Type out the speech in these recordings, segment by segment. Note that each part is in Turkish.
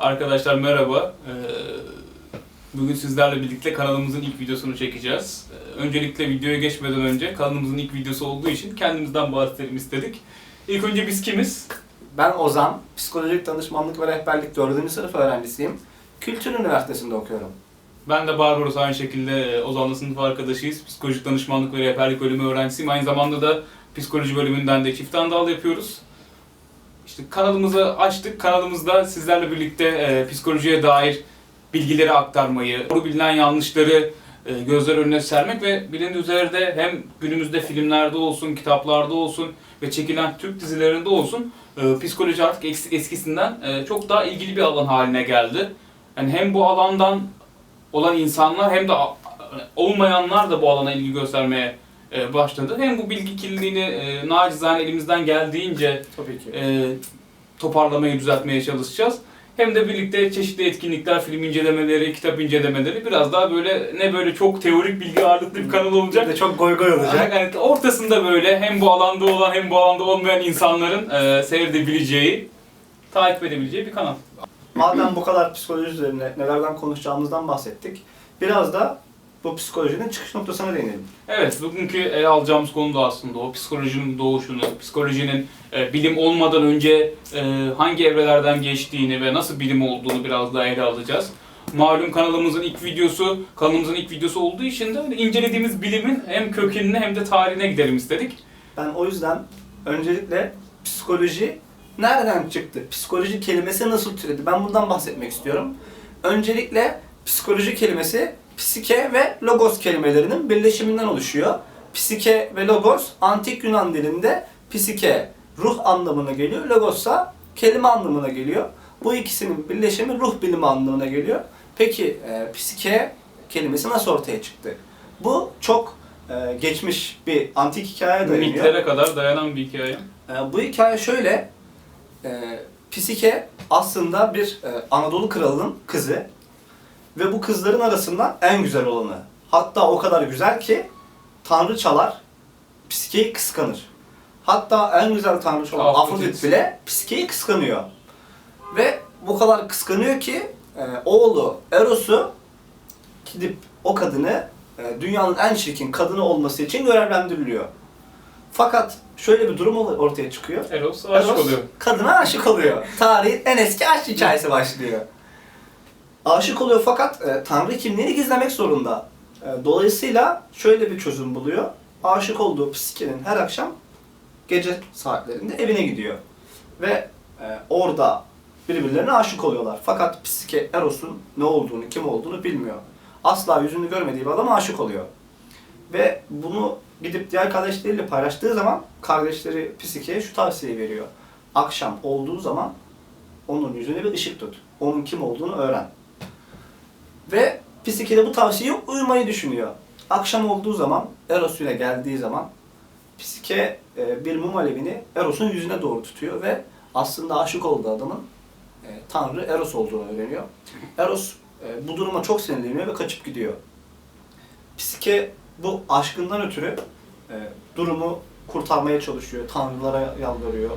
Arkadaşlar merhaba. Ee, Bugün sizlerle birlikte kanalımızın ilk videosunu çekeceğiz. Ee, Öncelikle videoya geçmeden önce kanalımızın ilk videosu olduğu için kendimizden bahsedelim istedik. İlk önce biz kimiz? Ben Ozan, psikolojik danışmanlık ve rehberlik 4. sınıf öğrencisiyim. Kültür Üniversitesi'nde okuyorum. Ben de Barbaros aynı şekilde e, Ozan'la sınıf arkadaşıyız. Psikolojik danışmanlık ve rehberlik bölümü öğrencisiyim. Aynı zamanda da psikoloji bölümünden de çift dal yapıyoruz. İşte kanalımızı açtık. Kanalımızda sizlerle birlikte e, psikolojiye dair bilgileri aktarmayı, doğru bilinen yanlışları e, gözler önüne sermek ve bilindiği üzere hem günümüzde filmlerde olsun, kitaplarda olsun ve çekilen Türk dizilerinde olsun e, psikoloji artık es- eskisinden e, çok daha ilgili bir alan haline geldi. Yani hem bu alandan olan insanlar hem de olmayanlar da bu alana ilgi göstermeye e, başladı. Hem bu bilgi kirliliğini e, nacizane elimizden geldiğince Tabii ki. e, toparlamayı, düzeltmeye çalışacağız. Hem de birlikte çeşitli etkinlikler, film incelemeleri, kitap incelemeleri biraz daha böyle ne böyle çok teorik bilgi ağırlıklı bir kanal Bir olacak. de çok goy goy olacak. Yani ortasında böyle hem bu alanda olan hem bu alanda olmayan insanların e, seyredebileceği, takip edebileceği bir kanal. Madem bu kadar psikoloji üzerine nelerden konuşacağımızdan bahsettik, biraz da bu psikolojinin çıkış noktasına değinelim. Evet, bugünkü ele alacağımız konu da aslında o psikolojinin doğuşunu, psikolojinin e, bilim olmadan önce e, hangi evrelerden geçtiğini ve nasıl bilim olduğunu biraz daha ele alacağız. Malum kanalımızın ilk videosu, kanalımızın ilk videosu olduğu için de incelediğimiz bilimin hem kökenine hem de tarihine gidelim istedik. Ben o yüzden öncelikle psikoloji nereden çıktı? Psikoloji kelimesi nasıl türedi? Ben bundan bahsetmek istiyorum. Öncelikle psikoloji kelimesi psike ve logos kelimelerinin birleşiminden oluşuyor. Psike ve logos antik Yunan dilinde psike ruh anlamına geliyor. Logos'a kelime anlamına geliyor. Bu ikisinin birleşimi ruh bilimi anlamına geliyor. Peki e, psike kelimesi nasıl ortaya çıktı? Bu çok e, geçmiş bir antik hikaye dayanıyor. Mitlere kadar dayanan bir hikaye. E, bu hikaye şöyle. E, Psike aslında bir e, Anadolu kralının kızı. Ve bu kızların arasından en güzel olanı. Hatta o kadar güzel ki tanrıçalar Psike'yi kıskanır. Hatta en güzel tanrıça olan Afrodit. Afrodit bile Psike'yi kıskanıyor. Ve bu kadar kıskanıyor ki e, oğlu Eros'u gidip o kadını e, dünyanın en çirkin kadını olması için görevlendiriliyor. Fakat şöyle bir durum ortaya çıkıyor. Eros aşık Eros oluyor. Kadına aşık oluyor. Tarihin en eski aşk hikayesi başlıyor. Aşık oluyor fakat e, Tanrı kimliğini gizlemek zorunda. E, dolayısıyla şöyle bir çözüm buluyor. Aşık olduğu psikenin her akşam gece saatlerinde evine gidiyor. Ve e, orada birbirlerine aşık oluyorlar. Fakat psike Eros'un ne olduğunu, kim olduğunu bilmiyor. Asla yüzünü görmediği bir adama aşık oluyor. Ve bunu gidip diğer kardeşleriyle paylaştığı zaman kardeşleri psikeye şu tavsiye veriyor. Akşam olduğu zaman onun yüzüne bir ışık tut. Onun kim olduğunu öğren. Ve psike de bu tavsiyeye uymayı düşünüyor. Akşam olduğu zaman Eros ile geldiği zaman psike e, bir mum alevini Eros'un yüzüne doğru tutuyor ve aslında aşık olduğu adamın e, Tanrı Eros olduğunu öğreniyor. Eros e, bu duruma çok sinirleniyor ve kaçıp gidiyor. Psike bu aşkından ötürü e, durumu kurtarmaya çalışıyor, tanrılara yalvarıyor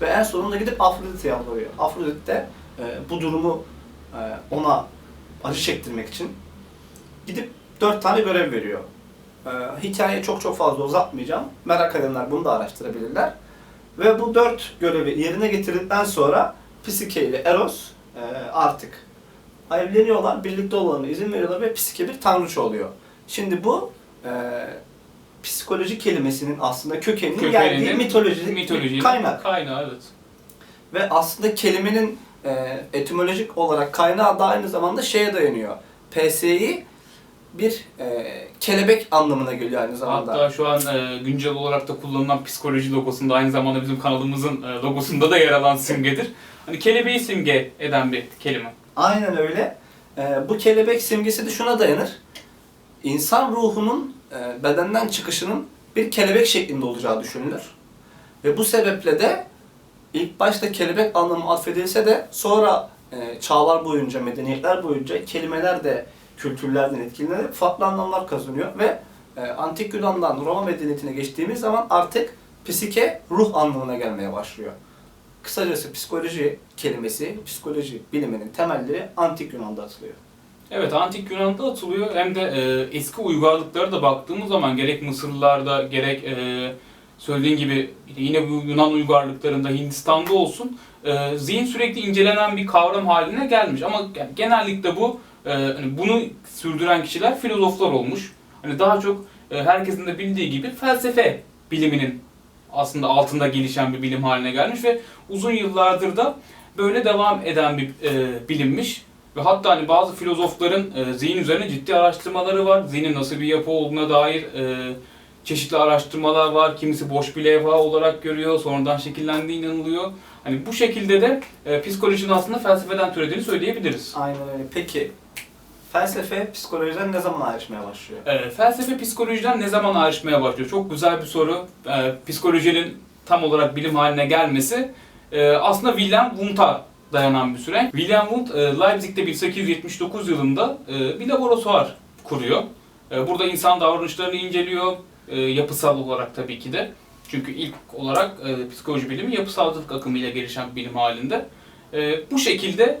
ve en sonunda gidip Afrodit'e yalvarıyor. Afrodit de e, bu durumu e, ona acı çektirmek için gidip dört tane görev veriyor. E, hikayeyi çok çok fazla uzatmayacağım. Merak edenler bunu da araştırabilirler. Ve bu dört görevi yerine getirdikten sonra Psike ile Eros e, artık evleniyorlar, birlikte olmalarına izin veriyorlar ve Psike bir tanrıça oluyor. Şimdi bu e, psikoloji kelimesinin aslında kökeninin geldiği Kökeninin mitoloji, mitoloji kaynak. Kaynağı evet. Ve aslında kelimenin e, etimolojik olarak kaynağı da aynı zamanda şeye dayanıyor. PSI bir e, kelebek anlamına geliyor aynı zamanda. Hatta şu an e, güncel olarak da kullanılan psikoloji logosunda aynı zamanda bizim kanalımızın e, logosunda da yer alan simgedir. Hani kelebeği simge eden bir kelime. Aynen öyle. E, bu kelebek simgesi de şuna dayanır. İnsan ruhunun e, bedenden çıkışının bir kelebek şeklinde olacağı düşünülür. Ve bu sebeple de ilk başta kelebek anlamı atfedilse de sonra e, çağlar boyunca, medeniyetler boyunca kelimeler de kültürlerden etkilenerek farklı anlamlar kazanıyor ve e, Antik Yunan'dan Roma medeniyetine geçtiğimiz zaman artık psike ruh anlamına gelmeye başlıyor. Kısacası psikoloji kelimesi, psikoloji biliminin temelleri antik Yunan'da atılıyor. Evet, antik Yunan'da atılıyor. Hem de e, eski uygarlıklara da baktığımız zaman gerek Mısırlılarda gerek e, söylediğin gibi yine bu Yunan uygarlıklarında Hindistan'da olsun e, zihin sürekli incelenen bir kavram haline gelmiş. Ama yani genellikle bu e, hani bunu sürdüren kişiler filozoflar olmuş. Hani daha çok e, herkesin de bildiği gibi felsefe biliminin aslında altında gelişen bir bilim haline gelmiş ve uzun yıllardır da böyle devam eden bir e, bilimmiş. Ve hatta hani bazı filozofların e, zihin üzerine ciddi araştırmaları var. Zihnin nasıl bir yapı olduğuna dair e, çeşitli araştırmalar var. Kimisi boş bir levha olarak görüyor, sonradan şekillendiği inanılıyor. Hani bu şekilde de e, psikolojinin aslında felsefeden türediğini söyleyebiliriz. Aynen öyle. Peki felsefe psikolojiden ne zaman ayrışmaya başlıyor? E, felsefe psikolojiden ne zaman ayrışmaya başlıyor? Çok güzel bir soru. E, psikolojinin tam olarak bilim haline gelmesi e, aslında Wilhelm Wundt'a dayanan bir süreç. Wilhelm Wundt e, Leipzig'te 1879 yılında e, bir laboratuvar kuruyor. E, burada insan davranışlarını inceliyor, e, yapısal olarak tabii ki de. Çünkü ilk olarak e, psikoloji bilimi yapısalcılık akımıyla gelişen bir bilim halinde. E, bu şekilde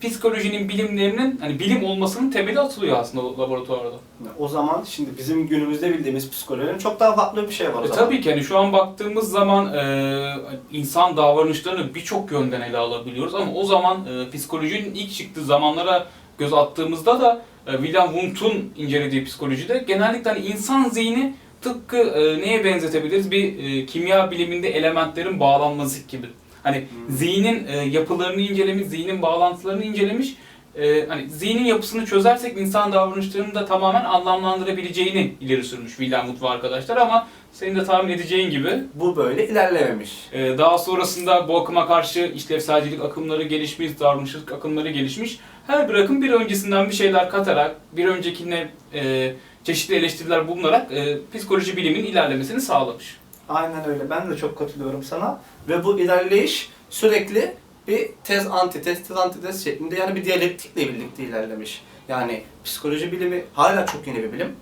psikolojinin bilimlerinin hani bilim olmasının temeli atılıyor aslında laboratuvarda. O zaman şimdi bizim günümüzde bildiğimiz psikolojinin çok daha farklı bir şey var o E, zaman. tabii ki hani şu an baktığımız zaman e, insan davranışlarını birçok yönden ele alabiliyoruz ama o zaman e, psikolojinin ilk çıktığı zamanlara göz attığımızda da William Wundt'un incelediği psikolojide genellikle hani insan zihni tıpkı e, neye benzetebiliriz? Bir e, kimya biliminde elementlerin bağlanması gibi. Hani Hmm. zihnin e, yapılarını incelemiş, zihnin bağlantılarını incelemiş. E, hani zihnin yapısını çözersek insan davranışlarını da tamamen anlamlandırabileceğini ileri sürmüş William Wundt ve arkadaşlar ama senin de tahmin edeceğin gibi Bu böyle ilerlememiş. e, daha sonrasında bu akıma karşı işlevselcilik akımları gelişmiş, davranışçılık akımları gelişmiş. Her bir akım bir öncesinden bir şeyler katarak, bir öncekine e, çeşitli eleştiriler bulunarak e, psikoloji biliminin ilerlemesini sağlamış. Aynen öyle. Ben de çok katılıyorum sana. Ve bu ilerleyiş sürekli bir tez antitez, tez antitez şeklinde yani bir diyalektikle birlikte ilerlemiş. Yani psikoloji bilimi hala çok yeni bir bilim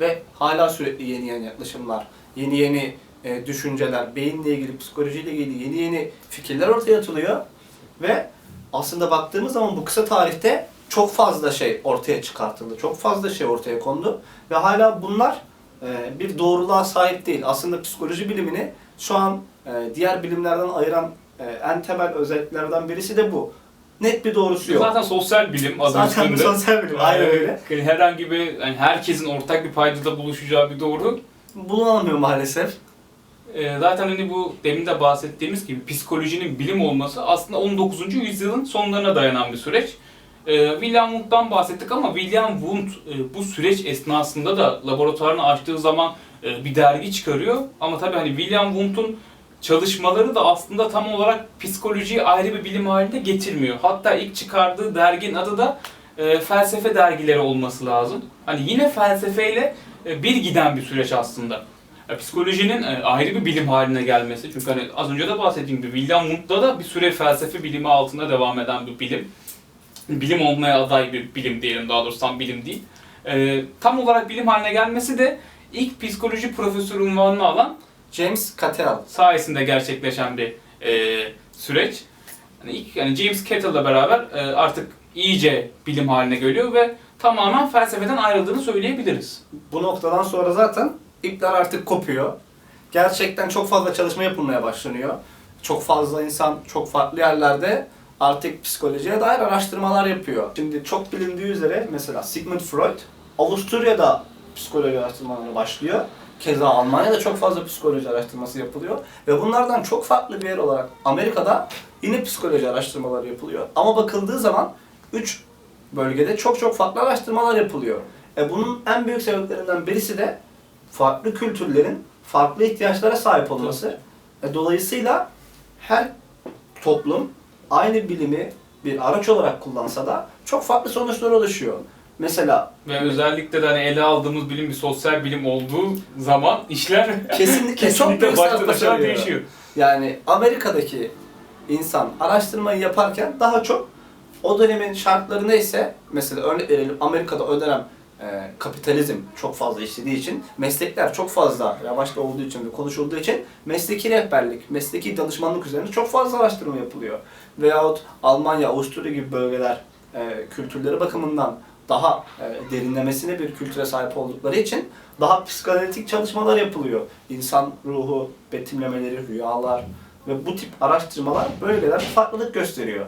ve hala sürekli yeni yeni yaklaşımlar, yeni yeni e, düşünceler, beyinle ilgili, psikolojiyle ilgili yeni yeni fikirler ortaya atılıyor ve aslında baktığımız zaman bu kısa tarihte çok fazla şey ortaya çıkartıldı, çok fazla şey ortaya kondu ve hala bunlar e, bir doğruluğa sahip değil. Aslında psikoloji bilimini şu an e, diğer bilimlerden ayıran e, en temel özelliklerden birisi de bu. Net bir doğrusu yok. Zaten sosyal bilim adı Zaten üstünde. sosyal bilim, aynen öyle. Yani herhangi bir, yani herkesin ortak bir paydada buluşacağı bir doğru. Bulunamıyor maalesef. E, zaten hani bu demin de bahsettiğimiz gibi psikolojinin bilim olması aslında 19. yüzyılın sonlarına dayanan bir süreç. E, William Wundt'tan bahsettik ama William Wundt e, bu süreç esnasında da laboratuvarını açtığı zaman e, bir dergi çıkarıyor. Ama tabii hani William Wundt'un çalışmaları da aslında tam olarak psikolojiyi ayrı bir bilim haline getirmiyor. Hatta ilk çıkardığı derginin adı da e, felsefe dergileri olması lazım. Hani yine felsefeyle e, bir giden bir süreç aslında. Ya, psikolojinin e, ayrı bir bilim haline gelmesi. Çünkü hani az önce de bahsettiğim gibi William Wundt'da da bir süre felsefe bilimi altında devam eden bir bilim. Bilim olmaya aday bir bilim diyelim daha doğrusu tam bilim değil. E, tam olarak bilim haline gelmesi de ilk psikoloji profesörü unvanını alan James Cattell. sayesinde gerçekleşen bir e, süreç. Yani ilk yani James Cattell'la beraber e, artık iyice bilim haline geliyor ve tamamen felsefeden ayrıldığını söyleyebiliriz. Bu noktadan sonra zaten ipler artık kopuyor. Gerçekten çok fazla çalışma yapılmaya başlanıyor. Çok fazla insan çok farklı yerlerde artık psikolojiye dair araştırmalar yapıyor. Şimdi çok bilindiği üzere mesela Sigmund Freud Avusturya'da psikoloji araştırmalarına başlıyor. Keza Almanya'da çok fazla psikoloji araştırması yapılıyor. Ve bunlardan çok farklı bir yer olarak Amerika'da yine psikoloji araştırmaları yapılıyor. Ama bakıldığı zaman 3 bölgede çok çok farklı araştırmalar yapılıyor. E bunun en büyük sebeplerinden birisi de farklı kültürlerin farklı ihtiyaçlara sahip olması. E dolayısıyla her toplum aynı bilimi bir araç olarak kullansa da çok farklı sonuçlara ulaşıyor. Mesela Ve özellikle de hani ele aldığımız bilim bir sosyal bilim olduğu zaman işler kesinlikle, çok büyük baştan aşağı değişiyor. Yani Amerika'daki insan araştırmayı yaparken daha çok o dönemin şartları neyse mesela örnek verelim Amerika'da o dönem e, kapitalizm çok fazla işlediği için, meslekler çok fazla yavaşta olduğu için ve konuşulduğu için mesleki rehberlik, mesleki danışmanlık üzerine çok fazla araştırma yapılıyor. Veyahut Almanya, Avusturya gibi bölgeler e, kültürleri bakımından daha derinlemesine bir kültüre sahip oldukları için daha psikanalitik çalışmalar yapılıyor. İnsan ruhu, betimlemeleri, rüyalar ve bu tip araştırmalar bölgelerde farklılık gösteriyor.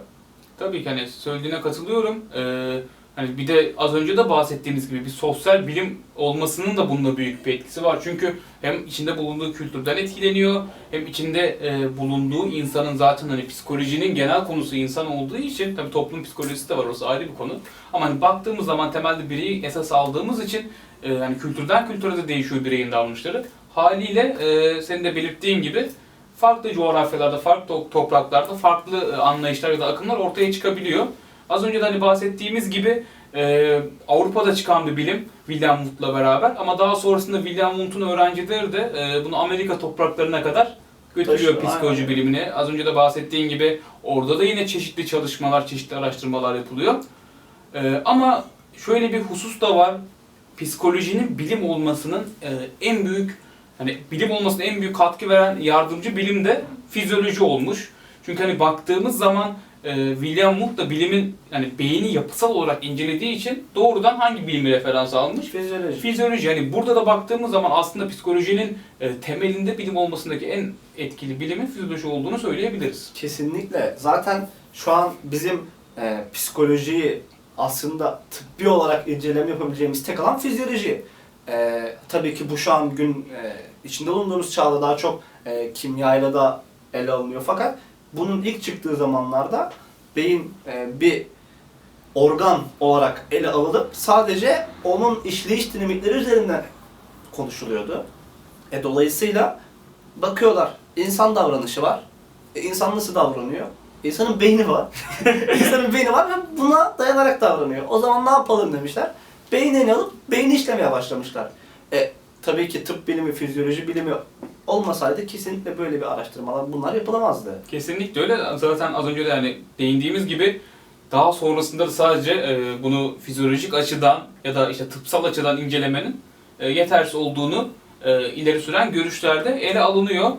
Tabii ki hani söylediğine katılıyorum. Ee, hani bir de az önce de bahsettiğimiz gibi bir sosyal bilim olmasının da bunda büyük bir etkisi var. Çünkü hem içinde bulunduğu kültürden etkileniyor, hem içinde e, bulunduğu insanın zaten hani psikolojinin genel konusu insan olduğu için tabii toplum psikolojisi de var orası ayrı bir konu. Ama hani baktığımız zaman temelde bireyi esas aldığımız için e, hani kültürden kültüre de değişiyor bireyin davranışları. Haliyle e, senin de belirttiğin gibi farklı coğrafyalarda, farklı to- topraklarda farklı e, anlayışlar ya da akımlar ortaya çıkabiliyor. Az önce de hani bahsettiğimiz gibi e, Avrupa'da çıkan bir bilim William Wundt'la beraber ama daha sonrasında William Wundt'un öğrencileri de e, bunu Amerika topraklarına kadar götürüyor Taşıyor, psikoloji aynen. bilimini. Az önce de bahsettiğin gibi orada da yine çeşitli çalışmalar, çeşitli araştırmalar yapılıyor. E, ama şöyle bir husus da var. Psikolojinin bilim olmasının e, en büyük hani bilim olmasına en büyük katkı veren yardımcı bilim de fizyoloji olmuş. Çünkü hani baktığımız zaman e, William Wundt da bilimin yani beyni yapısal olarak incelediği için doğrudan hangi bilimi referans almış? Fizyoloji. Fizyoloji. Yani burada da baktığımız zaman aslında psikolojinin e, temelinde bilim olmasındaki en etkili bilimin fizyoloji olduğunu söyleyebiliriz. Kesinlikle. Zaten şu an bizim e, psikolojiyi aslında tıbbi olarak inceleme yapabileceğimiz tek alan fizyoloji. E, tabii ki bu şu an gün e, içinde bulunduğumuz çağda daha çok e, kimyayla da ele alınıyor. Fakat bunun ilk çıktığı zamanlarda beyin e, bir organ olarak ele alınıp sadece onun işleyiş dinamikleri üzerinden konuşuluyordu. E, dolayısıyla bakıyorlar insan davranışı var. E, insan nasıl davranıyor? İnsanın beyni var. İnsanın beyni var ve buna dayanarak davranıyor. O zaman ne yapalım demişler. Beynini alıp beyni işlemeye başlamışlar. E, tabii ki tıp bilimi, fizyoloji bilimi olmasaydı kesinlikle böyle bir araştırmalar bunlar yapılamazdı. Kesinlikle öyle. Zaten az önce de yani değindiğimiz gibi daha sonrasında da sadece e, bunu fizyolojik açıdan ya da işte tıpsal açıdan incelemenin e, yetersiz olduğunu e, ileri süren görüşlerde ele alınıyor.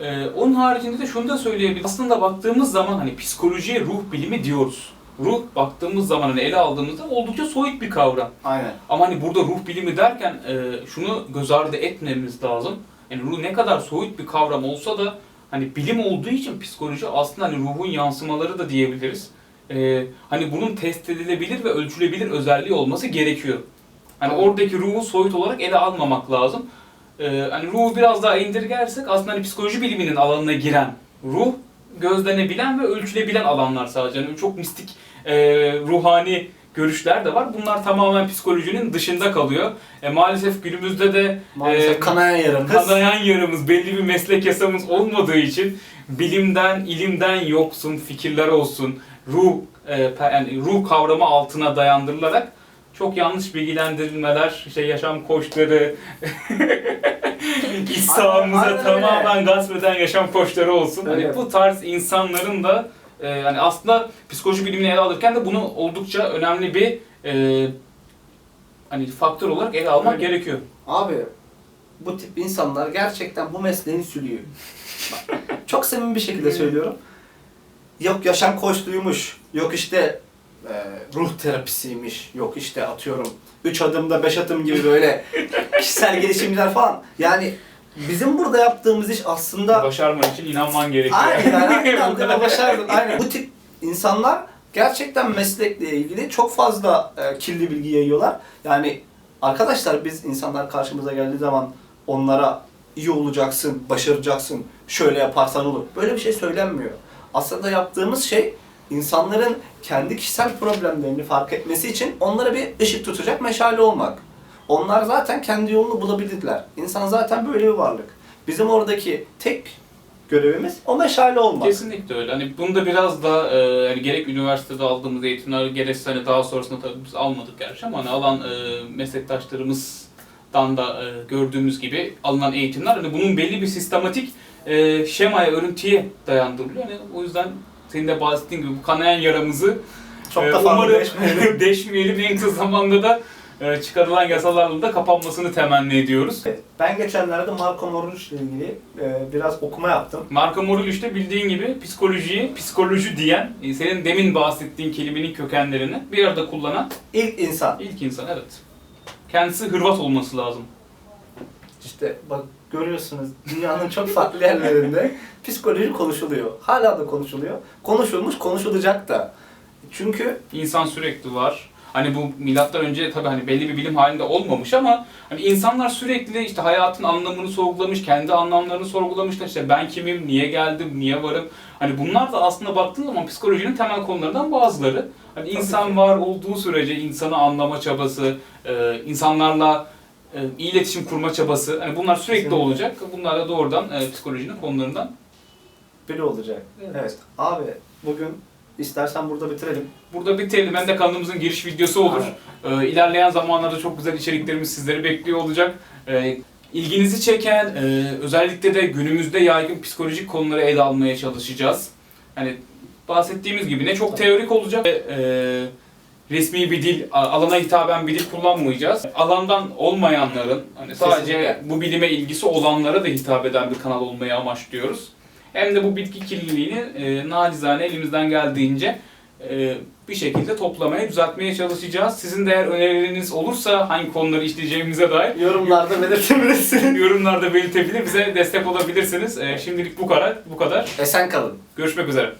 E, onun haricinde de şunu da söyleyebiliriz. Aslında baktığımız zaman hani psikolojiye ruh bilimi diyoruz. Ruh baktığımız zaman hani ele aldığımızda oldukça soyut bir kavram. Aynen. Ama hani burada ruh bilimi derken e, şunu göz ardı etmemiz lazım. Yani ruh ne kadar soyut bir kavram olsa da hani bilim olduğu için psikoloji aslında hani ruhun yansımaları da diyebiliriz. E, hani bunun test edilebilir ve ölçülebilir özelliği olması gerekiyor. Hani oradaki ruhu soyut olarak ele almamak lazım. E, hani ruhu biraz daha indirgersek aslında hani psikoloji biliminin alanına giren ruh gözlenebilen ve ölçülebilen alanlar sadece. Yani çok mistik e, ruhani görüşler de var. Bunlar tamamen psikolojinin dışında kalıyor. E, maalesef günümüzde de Maalesef e, kanayan yaramız. kanayan yarımız, belli bir meslek yasamız olmadığı için bilimden, ilimden yoksun fikirler olsun, ruh e, yani ruh kavramı altına dayandırılarak çok yanlış bilgilendirilmeler, işte yaşam koçları, öyle. tamamen gasp eden yaşam koçları olsun. Hani Evet. bu tarz insanların da e, yani aslında psikoloji bilimini ele alırken de bunu oldukça önemli bir e, hani faktör olarak ele almak Öyle. gerekiyor. Abi bu tip insanlar gerçekten bu mesleğin sülüğü. Bak, Çok samimi bir şekilde söylüyorum. Yok yaşam koçluğuymuş, yok işte e, ruh terapisiymiş, yok işte atıyorum 3 adımda 5 adım gibi böyle kişisel gelişimler falan. Yani bizim burada yaptığımız iş aslında Başarman için inanman gerekiyor. Aynen, aynen. Kadar. başardın. Aynen. Bu tip insanlar gerçekten meslekle ilgili çok fazla e, kirli bilgi yayıyorlar. Yani arkadaşlar biz insanlar karşımıza geldiği zaman onlara iyi olacaksın, başaracaksın, şöyle yaparsan olur. Böyle bir şey söylenmiyor. Aslında yaptığımız şey insanların kendi kişisel problemlerini fark etmesi için onlara bir ışık tutacak meşale olmak. Onlar zaten kendi yolunu bulabilirler. İnsan zaten böyle bir varlık. Bizim oradaki tek görevimiz o meşale olmak. Kesinlikle öyle. Hani bunu da biraz da e, yani gerek üniversitede aldığımız eğitimler gerekse hani daha sonrasında tabii biz almadık gerçi ama hani alan e, meslektaşlarımızdan da e, gördüğümüz gibi alınan eğitimler hani bunun belli bir sistematik e, şemaya, örüntüye dayandırılıyor. Yani o yüzden senin de bahsettiğin gibi bu kanayan yaramızı Çok e, da umarım deşmeyelim. En kısa zamanda da çıkarılan yasalarla da kapanmasını temenni ediyoruz. Ben geçenlerde Marco Aurelius ile ilgili e, biraz okuma yaptım. Marco Aurelius de bildiğin gibi psikolojiyi, psikoloji diyen, e, senin demin bahsettiğin kelimenin kökenlerini bir arada kullanan İlk insan. ilk insan evet. Kendisi Hırvat olması lazım. İşte bak görüyorsunuz dünyanın çok farklı yerlerinde psikoloji konuşuluyor. Hala da konuşuluyor. Konuşulmuş, konuşulacak da. Çünkü İnsan sürekli var. Hani bu milattan önce tabii hani belli bir bilim halinde olmamış ama hani insanlar sürekli işte hayatın anlamını sorgulamış, kendi anlamlarını sorgulamışlar. İşte ben kimim, niye geldim, niye varım. Hani bunlar da aslında baktığın zaman psikolojinin temel konularından bazıları. Hani insan var olduğu sürece insanı anlama çabası, e, insanlarla e, iletişim kurma çabası. Hani bunlar sürekli olacak. Bunlar da doğrudan e, psikolojinin konularından. biri olacak. Evet. Evet. Abi bugün istersen burada bitirelim. Burada bitelim. Hem de kanalımızın giriş videosu olur. Ee, ilerleyen zamanlarda çok güzel içeriklerimiz sizleri bekliyor olacak. Ee, ilginizi çeken, e, özellikle de günümüzde yaygın psikolojik konuları ele almaya çalışacağız. Hani bahsettiğimiz gibi ne çok teorik olacak ve e, resmi bir dil, alana hitaben bir dil kullanmayacağız. Alandan olmayanların, hani sadece bu bilime ilgisi olanlara da hitap eden bir kanal olmayı amaçlıyoruz. Hem de bu bitki kirliliğini e, nacizane elimizden geldiğince e, bir şekilde toplamaya, düzeltmeye çalışacağız. Sizin de eğer önerileriniz olursa hangi konuları işleyeceğimize dair Yorumlarda belirtebilirsin. yorumlarda belirtebilir, bize destek olabilirsiniz. E, şimdilik bu kadar. Bu kadar. Esen kalın. Görüşmek üzere.